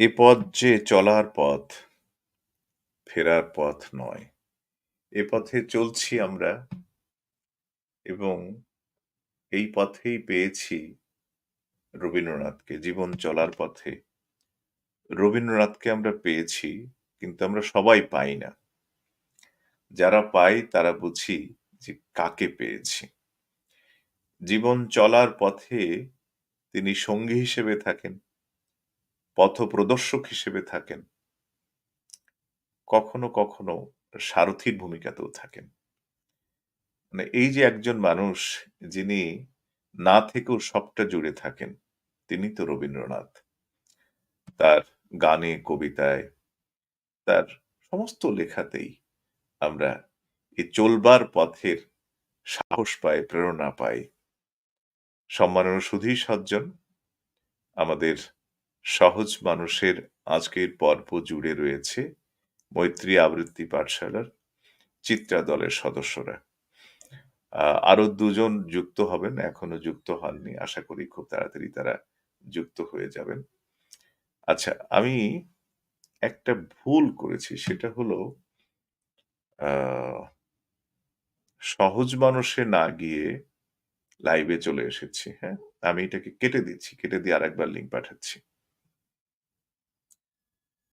এ পথ যে চলার পথ, ফেরার পথ নয়। এ পথে চলছি আমরা এবং এই পথেই পেয়েছি রবীন্দ্রনাথকে জীবন চলার পথে রবীন্দ্রনাথকে আমরা পেয়েছি কিন্তু আমরা সবাই পাই না। যারা পাই তারা বুঝি যে কাকে পেয়েছি। জীবন চলার পথে তিনি সঙ্গী হিসেবে থাকেন। পথপ্রদর্শক হিসেবে থাকেন। কখনো, কখনো সারথির ভূমিকাতেও থাকেন। মানে এই যে একজন মানুষ যিনি না থেকেও সবটা জুড়ে থাকেন, তিনি তো রবীন্দ্রনাথ। তার গানে, কবিতায়, তার সমস্ত লেখাতেই আমরা এই চলবার পথের সাহস পাই, প্রেরণা পাই। সম্মানীয় সুধী সজ্জন, আমাদের সহজ মানুষের আজকের পর্ব জুড়ে রয়েছে মৈত্রী আবৃত্তি পাঠশালার চিত্রা দলের সদস্যরা। আরও দুজন যুক্ত হবেন, এখনও যুক্ত হননি। আশা করি খুব তাড়াতাড়ি তারা যুক্ত হয়ে যাবেন। আচ্ছা, আমি একটা ভুল করেছি সেটা হলো সহজ মানুষে না গিয়ে লাইভে চলে এসেছি, হ্যাঁ? আমি এটাকে কেটে দিচ্ছি। কেটে দিয়ে আরেকবার লিঙ্ক পাঠাচ্ছি।